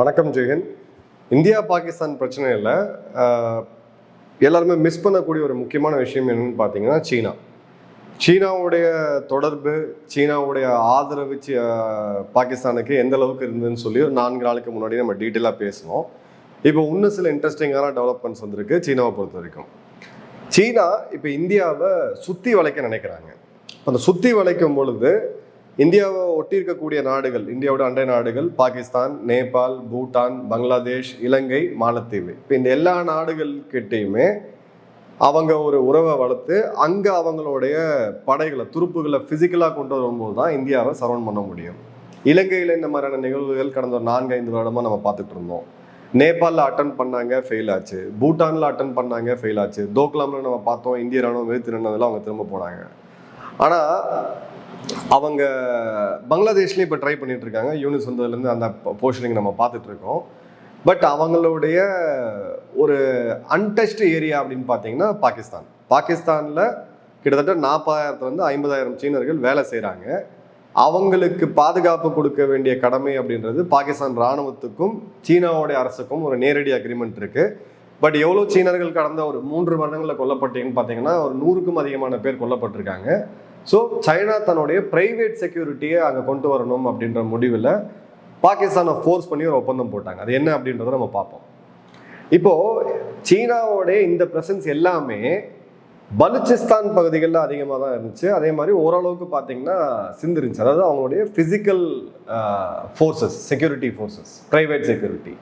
வணக்கம் ஜெயன் இந்தியா பாகிஸ்தான் பிரச்சனையில் எல்லாருமே மிஸ் பண்ணக்கூடிய ஒரு முக்கியமான விஷயம் என்னன்னு பார்த்தீங்கன்னா சீனா. சீனாவுடைய தொடர்பு சீனாவுடைய ஆதரவு பாகிஸ்தானுக்கு எந்த அளவுக்கு இருந்ததுன்னு சொல்லி ஒரு நான்கு நாளுக்கு முன்னாடி நம்ம டீட்டெயிலாக பேசணும் இப்போ இன்னும் சில இன்ட்ரெஸ்டிங்கான டெவலப்மெண்ட்ஸ் வந்திருக்கு சீனாவை பொறுத்த வரைக்கும். சீனா இப்போ இந்தியாவை சுற்றி வளைக்க நினைக்கிறாங்க. அந்த சுற்றி வளைக்கும் பொழுது இந்தியாவை ஒட்டி இருக்கக்கூடிய நாடுகள் இந்தியாவோட அண்டை நாடுகள் பாகிஸ்தான் நேபாள் பூட்டான் பங்களாதேஷ் இலங்கை மாலத்தீவு. இப்போ இந்த எல்லா நாடுகள்கிட்டையுமே அவங்க ஒரு உறவை வளர்த்து அங்கே அவங்களுடைய படைகளை துருப்புகளை ஃபிசிக்கலாக கொண்டு வரும்போது தான் இந்தியாவை சரௌண்ட் பண்ண முடியும். இலங்கையில் இந்த மாதிரியான நிகழ்வுகள் கடந்த ஒரு நான்கு ஐந்து வருடமாக நம்ம பார்த்துட்டு இருந்தோம். நேபாளில் அட்டன் பண்ணாங்க ஃபெயில் ஆச்சு. பூட்டானில் அட்டன் பண்ணாங்க ஃபெயில் ஆச்சு. தோக்லாமில் நம்ம பார்த்தோம் இந்திய ராணுவம் வெறுத்து நின்றதெல்லாம் அவங்க திரும்ப போனாங்க. ஆனால் அவங்க பங்களாதேஷ்லேயும் இப்போ ட்ரை பண்ணிட்டு இருக்காங்க யூனிஸ் வந்ததுலேருந்து அந்த போர்ஷனிங் நம்ம பார்த்துட்டு இருக்கோம் பட் அவங்களுடைய ஒரு அன்டச்டு ஏரியா அப்படின்னு பார்த்தீங்கன்னா பாகிஸ்தான். பாகிஸ்தானில் கிட்டத்தட்ட நாற்பதாயிரத்துலேருந்து ஐம்பதாயிரம் சீனர்கள் வேலை செய்கிறாங்க அவங்களுக்கு பாதுகாப்பு கொடுக்க வேண்டிய கடமை அப்படின்றது பாகிஸ்தான் இராணுவத்துக்கும் சீனாவுடைய அரசுக்கும் ஒரு நேரடி அக்ரிமெண்ட் இருக்கு. பட் எவ்வளோ சீனர்கள் கடந்த ஒரு மூன்று வருடங்களில் கொல்லப்பட்டீங்கன்னு பார்த்தீங்கன்னா ஒரு நூறுக்கும் அதிகமான பேர் கொல்லப்பட்டிருக்காங்க. ஸோ சைனா தன்னுடைய பிரைவேட் செக்யூரிட்டியை அங்கே கொண்டு வரணும் அப்படின்ற முடிவில் பாகிஸ்தானை ஃபோர்ஸ் பண்ணி ஒரு ஒப்பந்தம் போட்டாங்க. அது என்ன அப்படின்றத நம்ம பார்ப்போம். இப்போ சீனாவோடைய இந்த ப்ரெசன்ஸ் எல்லாமே பலுச்சிஸ்தான் பகுதிகளில் அதிகமாக தான் இருந்துச்சு. அதே மாதிரி ஓரளவுக்கு பார்த்தீங்கன்னா சிந்திருந்துச்சு. அதாவது அவங்களுடைய physical forces security forces private security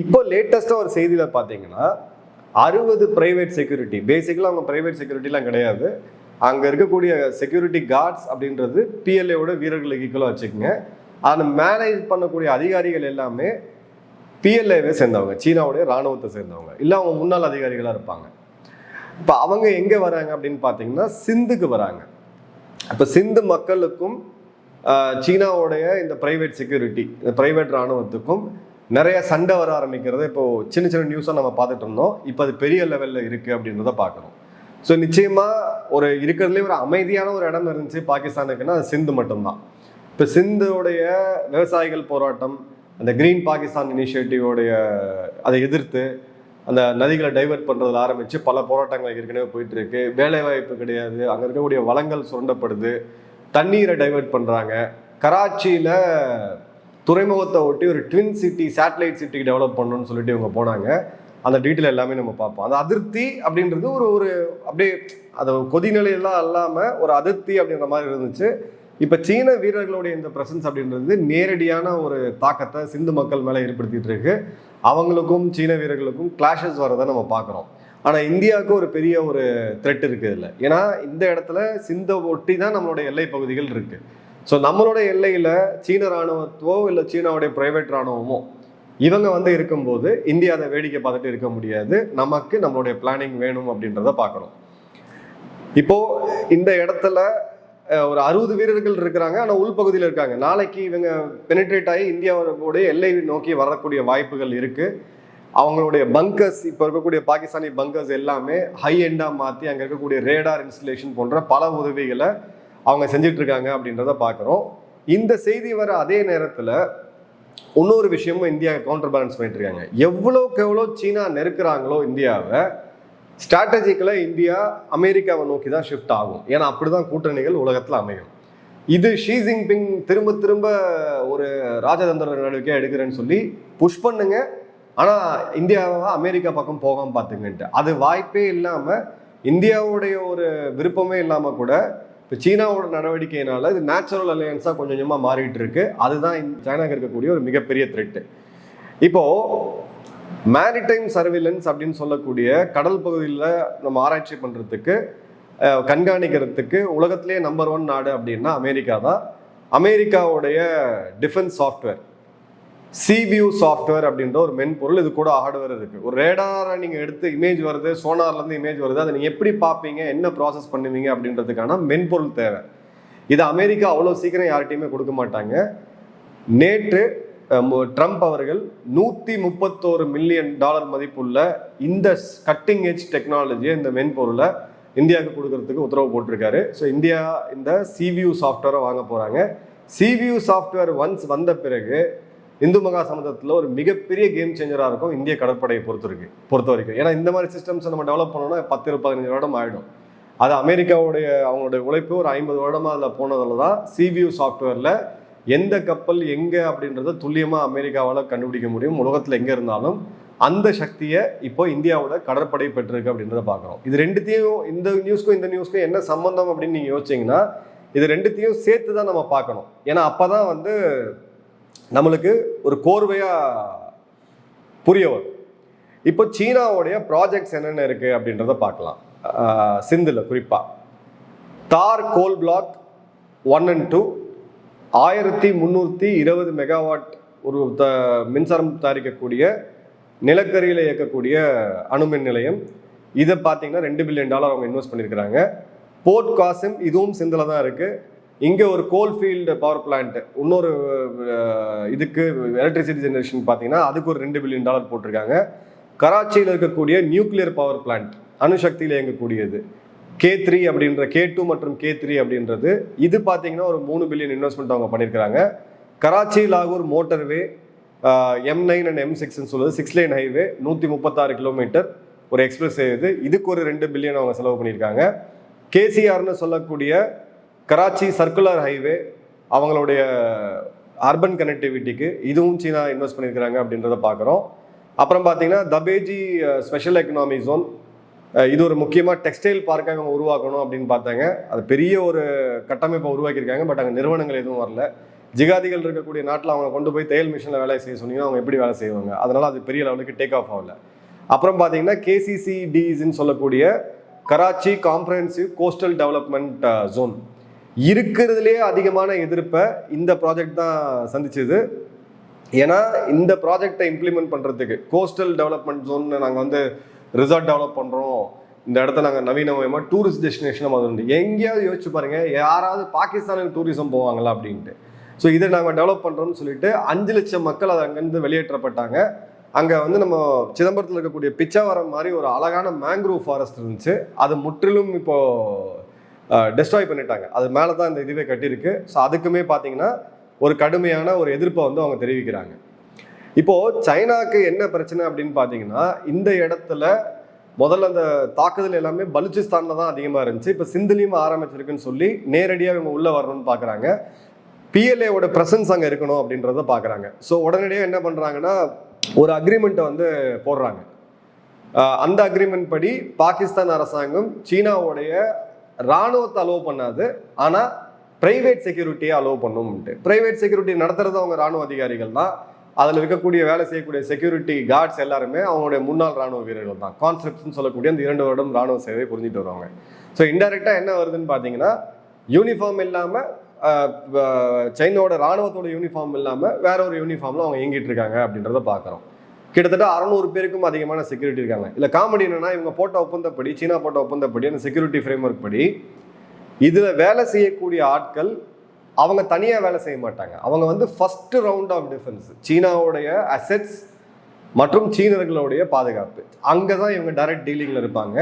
இப்போ லேட்டஸ்ட்டாக ஒரு செய்தியில் பார்த்தீங்கன்னா அறுபது ப்ரைவேட் செக்யூரிட்டி பேசிக்கலாக அவங்க ப்ரைவேட் செக்யூரிட்டிலாம் கிடையாது. அங்கே இருக்கக்கூடிய செக்யூரிட்டி கார்ட்ஸ் அப்படின்றது பிஎல்ஏவோட வீரர்களுக்கு ஈக்குவலாக வச்சுக்கோங்க. அதை மேனேஜ் பண்ணக்கூடிய அதிகாரிகள் எல்லாமே பிஎல்ஏவே சேர்ந்தவங்க சீனாவுடைய ராணுவத்தை சேர்ந்தவங்க. இல்லை அவங்க முன்னாள் அதிகாரிகளாக இருப்பாங்க. இப்போ அவங்க எங்கே வராங்க அப்படின்னு பார்த்தீங்கன்னா சிந்துக்கு வராங்க. இப்போ சிந்து மக்களுக்கும் சீனாவுடைய இந்த பிரைவேட் செக்யூரிட்டி இந்த பிரைவேட் ராணுவத்துக்கும் நிறைய சண்டை வர ஆரம்பிக்கிறத இப்போ சின்ன சின்ன நியூஸாக நம்ம பார்த்துட்டு இருந்தோம். இப்போ அது பெரிய லெவலில் இருக்குது அப்படின்றத பார்க்குறோம். ஸோ நிச்சயமாக ஒரு இருக்கிறதுலே ஒரு அமைதியான ஒரு இடம் இருந்துச்சு பாகிஸ்தானுக்குன்னா அது சிந்து மட்டும்தான். இப்போ சிந்துடைய விவசாயிகள் போராட்டம் அந்த கிரீன் பாகிஸ்தான் இனிஷியேட்டிவோடைய அதை எதிர்த்து அந்த நதிகளை டைவர்ட் பண்ணுறதுல ஆரம்பித்து பல போராட்டங்கள் ஏற்கனவே போயிட்டு இருக்கு கிடையாது. அங்கே இருக்கக்கூடிய வளங்கள் சுரண்டப்படுது. தண்ணீரை டைவர்ட் பண்ணுறாங்க கராச்சியில் துறைமுகத்தை ஒட்டி ஒரு twin city satellite city develop பண்ணணும்னு சொல்லிட்டு இவங்க போனாங்க. அந்த டீட்டெயில் எல்லாமே நம்ம பார்ப்போம். அந்த அதிருப்தி அப்படின்றது ஒரு ஒரு அப்படியே அது கொதிநிலையெல்லாம் இல்லாமல் ஒரு அதிருப்தி அப்படின்ற மாதிரி இருந்துச்சு. இப்போ சீன வீரர்களுடைய இந்த பிரசன்ஸ் அப்படின்றது நேரடியான ஒரு தாக்கத்தை சிந்து மக்கள் மேலே ஏற்படுத்திட்டு இருக்கு. அவங்களுக்கும் சீன வீரர்களுக்கும் கிளாஷஸ் வரதை நம்ம பார்க்குறோம். ஆனால் இந்தியாவுக்கு ஒரு பெரிய ஒரு த்ரெட் இருக்குது இதில். ஏன்னா இந்த இடத்துல சிந்த ஒட்டி தான் நம்மளுடைய எல்லை பகுதிகள் இருக்குது ஸோ நம்மளோட எல்லையில் சீன ராணுவத்தோ இல்லை சீனாவுடைய பிரைவேட் ராணுவமோ இவங்க வந்து இருக்கும்போது இந்தியா அதை வேடிக்கை பார்த்துட்டு இருக்க முடியாது. நமக்கு நம்மளுடைய பிளானிங் வேணும் அப்படின்றத பார்க்கணும். இப்போ இந்த இடத்துல ஒரு அறுபது வீரர்கள் இருக்கிறாங்க ஆனால் உள்பகுதியில் இருக்காங்க. நாளைக்கு இவங்க பெனிட்ரேட் ஆகி இந்தியாவோடைய எல்லை நோக்கி வரக்கூடிய வாய்ப்புகள் இருக்கு. அவங்களுடைய பங்கர்ஸ் இப்போ இருக்கக்கூடிய பாகிஸ்தானி பங்கர்ஸ் எல்லாமே ஹை எண்டாக மாற்றி அங்கே இருக்கக்கூடிய ரேடார் இன்ஸ்டலேஷன் போன்ற பல உதவிகளை அவங்க செஞ்சிட்ருக்காங்க அப்படின்றத பார்க்குறோம். இந்த செய்தி வர அதே நேரத்தில் இன்னொரு விஷயமும் இந்தியா கவுண்டர் பேலன்ஸ் பண்ணிட்டு இருக்காங்க எவ்வளோக்கு எவ்வளோ சீனா நெருக்கிறாங்களோ இந்தியாவை ஸ்ட்ராட்டஜிக்கலாக இந்தியா அமெரிக்காவை நோக்கி தான் ஷிஃப்ட் ஆகும். ஏன்னா அப்படி தான் கூட்டணிகள் உலகத்தில் அமையும். இது ஷீ ஜின்பிங் திரும்ப திரும்ப ஒரு ராஜதந்திர நடவடிக்கை எடுக்கிறேன்னு சொல்லி புஷ் பண்ணுங்க. ஆனால் இந்தியாவை அமெரிக்கா பக்கம் போகாமல் பார்த்துங்கன்ட்டு. அது வாய்ப்பே இல்லாமல் இந்தியாவுடைய ஒரு விருப்பமே இல்லாமல் கூட இப்போ சீனாவோட நடவடிக்கையினால இது நேச்சுரல் அலையன்ஸாக கொஞ்சம் கொஞ்சமாக மாறிட்டு இருக்கு. அதுதான் இந்த சைனாக்கு இருக்கக்கூடிய ஒரு மிகப்பெரிய த்ரெட்டு இப்போ மேரிடைம் சர்வேலன்ஸ் அப்படின்னு சொல்லக்கூடிய கடல் பகுதியில் நம்ம ஆராய்ச்சி பண்ணுறதுக்கு கண்காணிக்கிறதுக்கு உலகத்திலே நம்பர் ஒன் நாடு அப்படின்னா அமெரிக்கா தான். அமெரிக்காவுடைய டிஃபென்ஸ் சாஃப்ட்வேர் சிவியூ சாஃப்ட்வேர் அப்படின்ற ஒரு மென்பொருள் இது கூட ஹார்ட்வேர் இருக்கு. ஒரு ரேடாரை நீங்க எடுத்து இமேஜ் வருது சோனார்லேருந்து இமேஜ் வருது அதை நீங்க எப்படி பார்ப்பீங்க என்ன ப்ராசஸ் பண்ணுவீங்க அப்படின்றதுக்கான மென்பொருள் தேவை. இது அமெரிக்கா அவ்வளோ சீக்கிரம் யார்கிட்டையுமே கொடுக்க மாட்டாங்க. நேற்று ட்ரம்ப் அவர்கள் நூற்றி முப்பத்தோரு மில்லியன் டாலர் மதிப்புள்ள இந்த கட்டிங் ஏஜ் டெக்னாலஜியை இந்த மென்பொருளை இந்தியாவுக்கு கொடுக்கறதுக்கு உத்தரவு போட்டிருக்காரு. ஸோ இந்தியா இந்த சிவியூ சாஃப்ட்வேரை வாங்க போகிறாங்க சிவியூ சாஃப்ட்வேர் ஒன்ஸ் வந்த பிறகு இந்து மகா சமுதிரத்தில் ஒரு மிகப்பெரிய கேம் சேஞ்சராக இருக்கும் இந்திய கடற்படையை பொறுத்த வரைக்கும் பொறுத்த வரைக்கும். ஏன்னா இந்த மாதிரி சிஸ்டம்ஸை நம்ம டெவலப் பண்ணோம்னா பத்து பதினஞ்சு வருடம் ஆகிடும் அது அமெரிக்காவுடைய அவங்களுடைய உழைப்பு ஒரு ஐம்பது வருடமாக அதில் போனதில் தான் சிவியூ சாஃப்ட்வேரில் எந்த கப்பல் எங்கே அப்படின்றத துல்லியமாக அமெரிக்காவால் கண்டுபிடிக்க முடியும் உலகத்தில் எங்கே இருந்தாலும் அந்த சக்தியை இப்போ இந்தியாவோட கடற்படை பெற்றிருக்கு அப்படின்றத பார்க்குறோம். இது ரெண்டுத்தையும் இந்த நியூஸ்க்கும் இந்த நியூஸ்க்கும் என்ன சம்மந்தம் அப்படின்னு நீங்கள் யோசிச்சிங்கன்னா இது ரெண்டுத்தையும் சேர்த்து தான் நம்ம பார்க்கணும். ஏன்னா அப்போ தான் வந்து நம்மளுக்கு ஒரு கோர்வையாக புரிய வரும் இப்போ சீனாவுடைய ப்ராஜெக்ட்ஸ் என்னென்ன இருக்குது அப்படின்றத பார்க்கலாம். சிந்தில் குறிப்பாக Thar coal block one and two ஆயிரத்தி முந்நூற்றி இருபது மெகாவாட் ஒரு த மின்சாரம் தயாரிக்கக்கூடிய நிலக்கரியில் இயக்கக்கூடிய அணுமின் நிலையம். இதை பார்த்தீங்கன்னா ரெண்டு பில்லியன் டாலர் அவங்க இன்வெஸ்ட் பண்ணியிருக்கிறாங்க. போர்ட் காசும் இதுவும் சிந்தில் தான் இருக்குது இங்கே ஒரு கோல்ஃபீல்டு பவர் பிளான்ட் இன்னொரு இதுக்கு எலக்ட்ரிசிட்டி ஜெனரேஷன் பார்த்தீங்கன்னா அதுக்கு ஒரு ரெண்டு பில்லியன் டாலர் போட்டிருக்காங்க. கராச்சியில் இருக்கக்கூடிய நியூக்ளியர் பவர் பிளான்ட் அணுசக்தியில் இயங்கக்கூடியது. கே த்ரீ அப்படின்ற கே டூ மற்றும் கே த்ரீ அப்படின்றது இது பார்த்தீங்கன்னா ஒரு மூணு பில்லியன் இன்வெஸ்ட்மெண்ட் அவங்க பண்ணியிருக்கிறாங்க கராச்சி லாகூர் motorway M nine and M சிக்ஸ்ன்னு சொல்லுது. சிக்ஸ் லைன் ஹைவே நூற்றி முப்பத்தாறு கிலோமீட்டர் ஒரு எக்ஸ்பிரஸ் இது. இதுக்கு ஒரு ரெண்டு பில்லியன் அவங்க செலவு பண்ணியிருக்காங்க கேசிஆர்னு சொல்லக்கூடிய கராச்சி சர்க்குலர் ஹைவே அவங்களுடைய அர்பன் கனெக்டிவிட்டிக்கு இதுவும் சீனா இன்வெஸ்ட் பண்ணியிருக்கிறாங்க அப்படின்றத பார்க்குறோம். அப்புறம் பார்த்தீங்கன்னா தபேஜி ஸ்பெஷல் எக்கனாமி ஜோன் இது ஒரு முக்கியமாக டெக்ஸ்டைல் பார்க்காக அவங்க உருவாக்கணும் அப்படின்னு பார்த்தாங்க. அது பெரிய ஒரு கட்டமைப்பை உருவாக்கியிருக்காங்க பட் அங்கே நிறுவனங்கள் எதுவும் வரல. ஜிகாதிகள் இருக்கக்கூடிய நாட்டில் அவங்க கொண்டு போய் தையல் மிஷினில் வேலை செய்ய சொன்னீங்கன்னா அவங்க எப்படி வேலை செய்வாங்க? அதனால் அது பெரிய லெவலுக்கு டேக் ஆஃப் ஆகல. அப்புறம் பார்த்தீங்கன்னா கேசிசிடிஸ்ன்னு சொல்லக்கூடிய Karachi comprehensive coastal development zone இருக்கிறதுலே அதிகமான எதிர்ப்பை இந்த ப்ராஜெக்ட் தான் சந்திச்சது. ஏன்னா இந்த ப்ராஜெக்டை இம்ப்ளிமெண்ட் பண்ணுறதுக்கு கோஸ்டல் டெவலப்மெண்ட் ஜோன் நாங்கள் வந்து ரிசார்ட் டெவலப் பண்ணுறோம் இந்த இடத்த நாங்கள் நவீனமயமாக டூரிஸ்ட் டெஸ்டினேஷனாக அது உண்டு எங்கேயாவது யோசிச்சு பாருங்க யாராவது பாகிஸ்தானுக்கு டூரிசம் போவாங்களா அப்படின்ட்டு. ஸோ இதை நாங்கள் டெவலப் பண்ணுறோம்னு சொல்லிட்டு அஞ்சு லட்சம் மக்கள் அதை அங்கேருந்து வெளியேற்றப்பட்டாங்க. அங்கே வந்து நம்ம சிதம்பரத்தில் இருக்கக்கூடிய பிச்சாவரம் மாதிரி ஒரு அழகான மேங்க்ரூவ் ஃபாரஸ்ட் இருந்துச்சு. அது முற்றிலும் இப்போது டெஸ்ட்ராய் பண்ணிட்டாங்க. அது மேலே தான் இந்த இதுவே கட்டியிருக்கு. ஸோ அதுக்குமே பார்த்தீங்கன்னா ஒரு கடுமையான ஒரு எதிர்ப்பை வந்து அவங்க தெரிவிக்கிறாங்க. இப்போது சைனாக்கு என்ன பிரச்சனை அப்படின்னு பார்த்தீங்கன்னா இந்த இடத்துல முதல்ல அந்த தாக்குதல் எல்லாமே பலுச்சிஸ்தானில் தான் அதிகமாக இருந்துச்சு. இப்போ சிந்துலையும் ஆரம்பிச்சிருக்குன்னு சொல்லி நேரடியாக இவங்க உள்ளே வரணும்னு பார்க்குறாங்க பிஎல்ஏவோட ப்ரெசன்ஸ் அங்கே இருக்கணும் அப்படின்றத பார்க்குறாங்க ஸோ உடனடியாக என்ன பண்ணுறாங்கன்னா ஒரு அக்ரிமெண்ட்டை வந்து போடுறாங்க. அந்த அக்ரிமெண்ட் படி பாகிஸ்தான் அரசாங்கம் சீனாவுடைய ராணுவத்தை அலோவ் பண்ணாது ஆனால் பிரைவேட் செக்யூரிட்டியை அலோவ் பண்ணும்ட்டு. பிரைவேட் செக்யூரிட்டி நடத்துறது அவங்க ராணுவ அதிகாரிகள் தான். அதில் இருக்கக்கூடிய வேலை செய்யக்கூடிய செக்யூரிட்டி கார்ட்ஸ் எல்லாருமே அவங்களுடைய முன்னாள் ராணுவ வீரர்கள் தான். கான்செப்ட்ஸ்னு சொல்லக்கூடிய அந்த இரண்டு வருடம் ராணுவ சேவை புரிஞ்சுட்டு வருவாங்க. ஸோ இன்டெரக்டாக என்ன வருதுன்னு பார்த்தீங்கன்னா யூனிஃபார்ம் இல்லாமல் சைனாவோட ராணுவத்தோட யூனிஃபார்ம் இல்லாமல் வேற ஒரு யூனிஃபார்மில் அவங்க இயங்கிட்டு இருக்காங்க அப்படின்றத பார்க்குறோம் கிட்டத்தட்ட அறநூறு பேருக்கும் அதிகமான செக்யூரிட்டி இருக்காங்க. இல்லை காமெடி என்னன்னா இவங்க போட்ட ஒப்பந்தப்படி சீனா போட்ட ஒப்பந்தப்படி அந்த செக்யூரிட்டி ஃப்ரேம்ஒர்க் படி இதில் வேலை செய்யக்கூடிய ஆட்கள் அவங்க தனியாக வேலை செய்ய மாட்டாங்க. அவங்க வந்து ஃபர்ஸ்ட் ரவுண்ட் ஆஃப் டிஃபென்ஸ் சீனாவுடைய அசெட்ஸ் மற்றும் சீனர்களுடைய பாதுகாப்பு. அங்கே தான் இவங்க டைரக்ட் டீலிங்கில் இருப்பாங்க.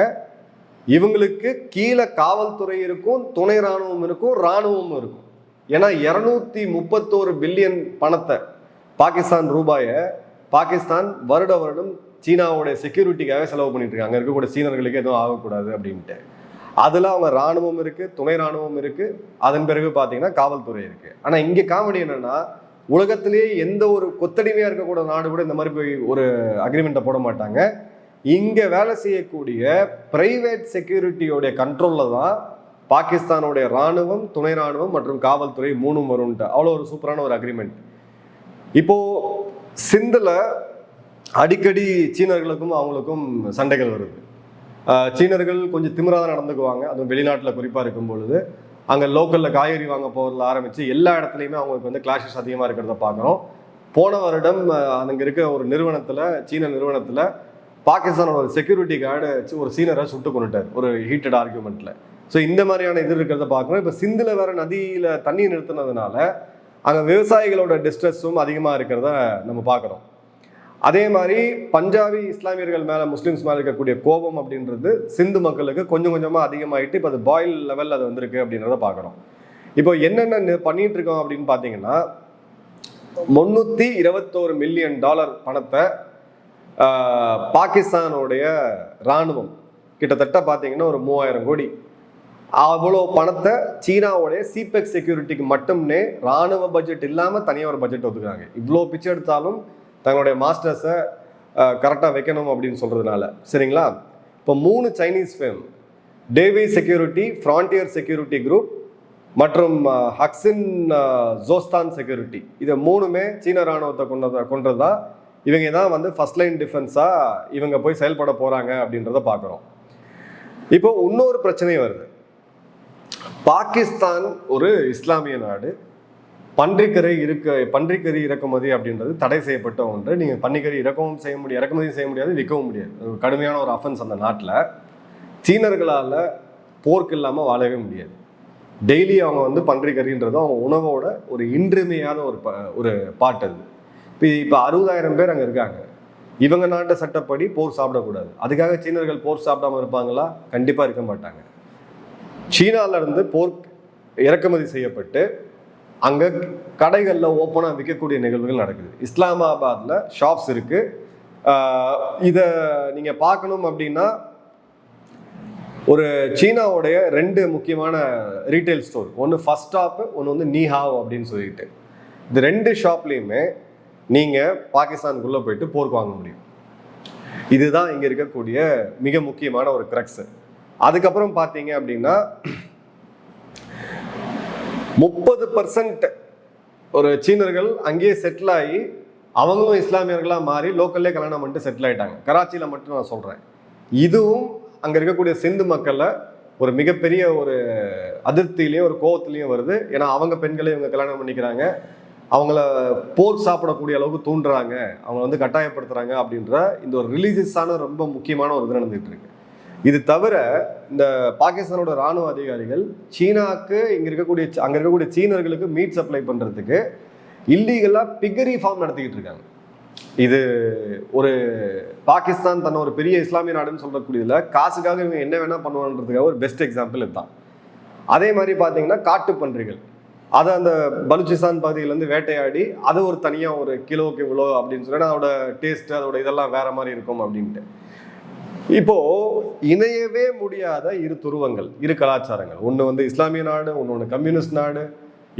இவங்களுக்கு கீழே காவல்துறை இருக்கும் துணை ராணுவம் இருக்கும் ராணுவமும் இருக்கும். ஏன்னா இரநூத்தி முப்பத்தோரு பில்லியன் பணத்தை பாகிஸ்தான் ரூபாயை பாகிஸ்தான் வருட வருடம் சீனாவுடைய செக்யூரிட்டிக்காக செலவு பண்ணிட்டு இருக்காங்க. அங்க இருக்கக்கூடிய சீனர்களுக்கு எதுவும் ஆகக்கூடாது அப்படின்ட்டு. அதுல அவங்க ராணுவம் இருக்கு துணை ராணுவம் இருக்கு. அதன் பிறகு பாத்தீங்கன்னா காவல்துறை இருக்கு. ஆனா இங்க காமெடி என்னன்னா உலகத்திலேயே எந்த ஒரு கொத்தடிமையா இருக்கக்கூடிய நாடு கூட இந்த மாதிரி போய் ஒரு அக்ரிமெண்ட்டை போட மாட்டாங்க. இங்க வேலை செய்யக்கூடிய பிரைவேட் செக்யூரிட்டியோடைய கண்ட்ரோல்ல தான் பாகிஸ்தானுடைய ராணுவம் துணை ராணுவம் மற்றும் காவல்துறை மூணும் வரும்ன்ட்டு அவ்வளோ ஒரு சூப்பரான ஒரு அக்ரிமெண்ட் இப்போ சிந்தில் அடிக்கடி சீனர்களுக்கும் அவங்களுக்கும் சண்டைகள் வருது. சீனர்கள் கொஞ்சம் திமிராக நடந்துக்குவாங்க. அதுவும் வெளிநாட்டில் குறிப்பாக இருக்கும் பொழுது. அங்கே லோக்கலில் காய்கறி வாங்க போகிறதுல ஆரம்பித்து எல்லா இடத்துலையுமே அவங்களுக்கு வந்து கிளாஷஸ் அதிகமாக இருக்கிறத பார்க்குறோம் போன வருடம் அங்கே இருக்க ஒரு நிறுவனத்தில் சீன நிறுவனத்தில் பாகிஸ்தானோட ஒரு செக்யூரிட்டி கார்டு ஒரு சீனரை சுட்டு கொண்டுட்டார் ஒரு ஹீட்டட் ஆர்குமெண்ட்டில் ஸோ இந்த மாதிரியான இது இருக்கிறத பார்க்குறோம் இப்போ சிந்தில் வேறு நதியில் தண்ணி நிறுத்தினதுனால அங்கே விவசாயிகளோட டிஸ்ட்ரெஸ்ஸும் அதிகமாக இருக்கிறத நம்ம பார்க்குறோம். அதே மாதிரி பஞ்சாபி இஸ்லாமியர்கள் மேலே முஸ்லீம்ஸ் மேலே இருக்கக்கூடிய கோபம் அப்படின்றது சிந்து மக்களுக்கு கொஞ்சம் கொஞ்சமாக அதிகமாகிட்டு இப்போ அது பாயில் லெவலில் அது வந்திருக்கு அப்படின்றத பார்க்குறோம். இப்போ என்னென்ன பண்ணிட்டு இருக்கோம் அப்படின்னு பார்த்தீங்கன்னா முந்நூற்றி இருபத்தோரு மில்லியன் டாலர் பணத்தை பாகிஸ்தானோடைய இராணுவம் ராணுவம் கிட்டத்தட்ட பார்த்தீங்கன்னா ஒரு மூவாயிரம் கோடி. அவ்வளோ பணத்தை சீனாவுடைய சிபெக் செக்யூரிட்டிக்கு மட்டும்னே ராணுவ பட்ஜெட் இல்லாமல் தனியாக ஒரு பட்ஜெட் ஒதுக்குறாங்க. இவ்வளோ பிச்சை எடுத்தாலும் தங்களுடைய மாஸ்டர்ஸை கரெக்டாக வைக்கணும் அப்படின்னு சொல்கிறதுனால சரிங்களா? இப்போ மூணு சைனீஸ் ஃபேம் டேவி செக்யூரிட்டி ஃப்ரான்டியர் செக்யூரிட்டி குரூப் மற்றும் ஹக்ஸின் ஜோஸ்தான் செக்யூரிட்டி இதை மூணுமே சீன ராணுவத்தை கொண்டதா கொண்டதா இவங்க தான் வந்து ஃபர்ஸ்ட் லைன் டிஃபென்ஸாக இவங்க போய் செயல்பட போகிறாங்க அப்படின்றத பார்க்குறோம். இப்போ இன்னொரு பிரச்சனை வருது. பாகிஸ்தான் ஒரு இஸ்லாமிய நாடு. பன்றிக்கரை இருக்க பன்றிக்கறி இறக்குமதி அப்படின்றது தடை செய்யப்பட்ட ஒன்று. நீங்கள் பன்னிக்கறி இறக்கவும் செய்ய முடியாது இறக்குமதியும் செய்ய முடியாது விற்கவும் முடியாது. ஒரு கடுமையான ஒரு அஃபென்ஸ் அந்த நாட்டில். சீனர்களால் போர்க்கு இல்லாமல் வாழவே முடியாது. டெய்லி அவங்க வந்து பன்றிக்கறின்றது அவங்க உணவோட ஒரு இன்றியமையாத ஒரு ப ஒரு பாட்டு அது. இப்போ இப்போ அறுபதாயிரம் பேர் அங்கே இருக்காங்க. இவங்க நாட்டு சட்டப்படி போர் சாப்பிடக்கூடாது. அதுக்காக சீனர்கள் போர் சாப்பிடாம இருப்பாங்களா? கண்டிப்பாக இருக்க மாட்டாங்க. சீனால போர் இறக்குமதி செய்யப்பட்டு அங்கே கடைகளில் ஓப்பனாக விற்கக்கூடிய நிகழ்வுகள் நடக்குது. இஸ்லாமாபாத்தில் ஷாப்ஸ் இருக்குது இதை நீங்கள் பார்க்கணும் அப்படின்னா ஒரு சீனாவுடைய ரெண்டு முக்கியமான ரீட்டைல் ஸ்டோர் ஒன்று ஃபஸ்ட் ஸ்டாப்பு ஒன்று வந்து நீஹாவ் அப்படின்னு சொல்லிட்டு. இந்த ரெண்டு ஷாப்லேயுமே நீங்கள் பாகிஸ்தானுக்குள்ளே போயிட்டு போர்க்கு வாங்க முடியும். இதுதான் இங்கே இருக்கக்கூடிய மிக முக்கியமான ஒரு கிரக்ஸு அதுக்கப்புறம் பார்த்தீங்க அப்படின்னா முப்பது பர்சன்ட் ஒரு சீனர்கள் அங்கேயே செட்டில் ஆகி அவங்களும் இஸ்லாமியர்களாக மாறி லோக்கல்லே கல்யாணம் பண்ணிட்டு செட்டில் ஆகிட்டாங்க கராச்சியில் மட்டும் நான் சொல்கிறேன் இதுவும் அங்கே இருக்கக்கூடிய சிந்து மக்களை ஒரு மிகப்பெரிய ஒரு அதிருப்தியிலையும் ஒரு கோவத்திலையும் வருது. ஏன்னா அவங்க பெண்களையும் இவங்க கல்யாணம் பண்ணிக்கிறாங்க. அவங்கள போர் சாப்பிடக்கூடிய அளவுக்கு தூண்டுறாங்க. அவங்க வந்து கட்டாயப்படுத்துகிறாங்க அப்படின்ற இந்த ஒரு ரிலீஜியஸான ரொம்ப முக்கியமான ஒரு இது நடந்துகிட்டு இருக்கு. இது தவிர இந்த பாகிஸ்தானோட ராணுவ அதிகாரிகள் சீனாக்கு இங்க இருக்கக்கூடிய அங்க இருக்கக்கூடிய சீனர்களுக்கு மீட் சப்ளை பண்றதுக்கு இல்லீகலா பிகரி ஃபார்ம் நடத்திக்கிட்டு இருக்காங்க. இது ஒரு பாகிஸ்தான் தன்னை ஒரு பெரிய இஸ்லாமிய நாடுன்னு சொல்லக்கூடியதுல காசுக்காக இவங்க என்ன வேணா பண்ணுவான்றதுக்காக ஒரு பெஸ்ட் எக்ஸாம்பிள் இதுதான். அதே மாதிரி பார்த்தீங்கன்னா காட்டு பன்றிகள். அதை அந்த பலுச்சிஸ்தான் பகுதியிலேருந்து வேட்டையாடி அது ஒரு தனியாக ஒரு கிலோவுக்கு இவ்வளோ அப்படின்னு சொல்லி அதோட டேஸ்ட் அதோட இதெல்லாம் வேற மாதிரி இருக்கும் அப்படின்ட்டு. இப்போ இணையவே முடியாத இரு துருவங்கள் இரு கலாச்சாரங்கள். ஒன்று வந்து இஸ்லாமிய நாடு ஒன்று ஒன்று கம்யூனிஸ்ட் நாடு.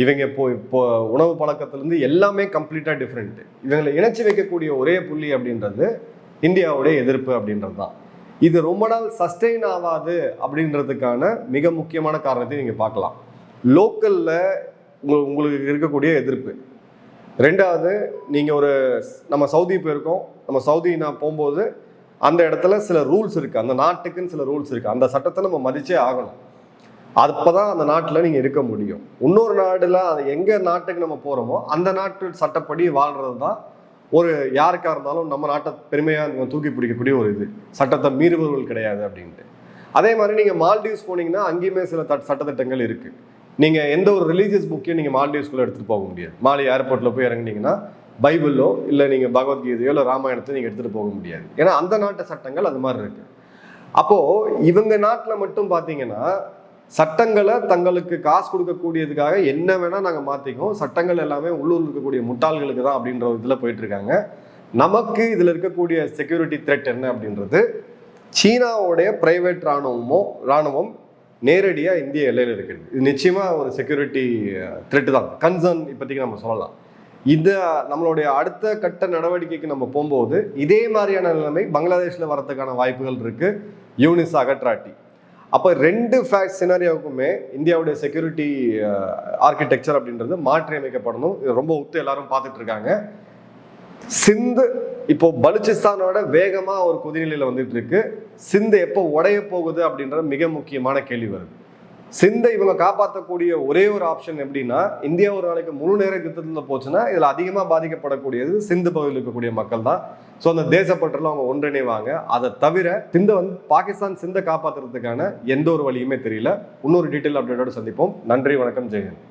இவங்க இப்போ இப்போ உணவு பழக்கத்திலேருந்து எல்லாமே கம்ப்ளீட்டாக டிஃப்ரெண்ட்டு இவங்களை இணைச்சி வைக்கக்கூடிய ஒரே புள்ளி அப்படின்றது இந்தியாவுடைய எதிர்ப்பு அப்படின்றது தான் இது ரொம்ப நாள் சஸ்டெயின் ஆகாது அப்படின்றதுக்கான மிக முக்கியமான காரணத்தை நீங்கள் பார்க்கலாம். லோக்கலில் உங்கள் உங்களுக்கு இருக்கக்கூடிய எதிர்ப்பு. ரெண்டாவது நீங்கள் ஒரு நம்ம சவுதி போயிருக்கோம். நம்ம சவுதி நான் போகும்போது அந்த இடத்துல சில ரூல்ஸ் இருக்குது அந்த நாட்டுக்குன்னு சில ரூல்ஸ் இருக்குது அந்த சட்டத்தை நம்ம மதிச்சே ஆகணும். அப்பதான் அந்த நாட்டில் நீங்கள் இருக்க முடியும். இன்னொரு நாடுல அது எங்க நாட்டுக்கு நம்ம போறோமோ அந்த நாட்டு சட்டப்படி வாழ்றது தான் ஒரு யாருக்காக இருந்தாலும் நம்ம நாட்டை பெருமையாக தூக்கி பிடிக்கக்கூடிய ஒரு இது. சட்டத்தை மீறுபவர்கள் கிடையாது அப்படின்ட்டு. அதே மாதிரி நீங்கள் மால்டீவ்ஸ் போனீங்கன்னா அங்கேயுமே சில தட் சட்டத்திட்டங்கள் இருக்குது நீங்கள் எந்த ஒரு ரிலீஜியஸ் புக்கையும் நீங்கள் மால்டீவ்ஸ்குள்ளே எடுத்துகிட்டு போக முடியாது. மாலி ஏர்போர்ட்டில் போய் இறங்குனீங்கன்னா பைபிளோ இல்லை நீங்கள் பகவத்கீதையோ இல்லை ராமாயணத்தை நீங்கள் எடுத்துகிட்டு போக முடியாது. ஏன்னா அந்த நாட்டு சட்டங்கள் அது மாதிரி இருக்கு. அப்போது இவங்க நாட்டில் மட்டும் பார்த்தீங்கன்னா சட்டங்களை தங்களுக்கு காசு கொடுக்கக்கூடியதுக்காக என்ன வேணால் நாங்கள் மாற்றிக்குவோம் சட்டங்கள் எல்லாமே உள்ளூர் இருக்கக்கூடிய முட்டாள்களுக்கு தான் அப்படின்ற ஒரு இதில் போயிட்டுருக்காங்க. நமக்கு இதில் இருக்கக்கூடிய செக்யூரிட்டி த்ரெட் என்ன அப்படின்றது சீனாவுடைய பிரைவேட் ராணுவமோ ராணுவம் நேரடியாக இந்திய எல்லையில் இருக்குது. இது நிச்சயமாக ஒரு செக்யூரிட்டி த்ரெட்டு தான். கன்சர்ன் இப்போதைக்கு நம்ம சொல்லலாம். இது நம்மளுடைய அடுத்த கட்ட நடவடிக்கைக்கு நம்ம போகும்போது இதே மாதிரியான நிலைமை பங்களாதேஷில் வரத்துக்கான வாய்ப்புகள் இருக்குது யூனிஸ் அகட்ராட்டி. அப்போ ரெண்டு ஃபேக்ட் சினாரியாவுக்குமே இந்தியாவுடைய செக்யூரிட்டி ஆர்கிடெக்சர் அப்படின்றது மாற்றி அமைக்கப்படணும் இது ரொம்ப ஒத்து எல்லாரும் பார்த்துட்டு இருக்காங்க. சிந்து இப்போ பலுச்சிஸ்தானோட வேகமாக ஒரு குதிநிலையில் வந்துட்டு இருக்கு. சிந்து எப்போ உடைய போகுது அப்படின்ற மிக முக்கியமான கேள்வி வருது. சிந்தை இவங்க காப்பாற்றக்கூடிய ஒரே ஒரு ஆப்ஷன் எப்படின்னா இந்தியா ஒரு நாளைக்கு முழு நேர யுத்தத்தில் போச்சுன்னா இதில் அதிகமாக பாதிக்கப்படக்கூடியது சிந்து பகுதியில் இருக்கக்கூடிய மக்கள் தான். ஸோ அந்த தேசப்பற்றில் அவங்க ஒன்றிணைவாங்க. அதை தவிர சிந்தை வந்து பாகிஸ்தான் சிந்தை காப்பாற்றுறதுக்கான எந்த ஒரு வழியுமே தெரியல. இன்னொரு டீட்டெயில் அப்டேட்டோட சந்திப்போம். நன்றி வணக்கம் ஜெயன்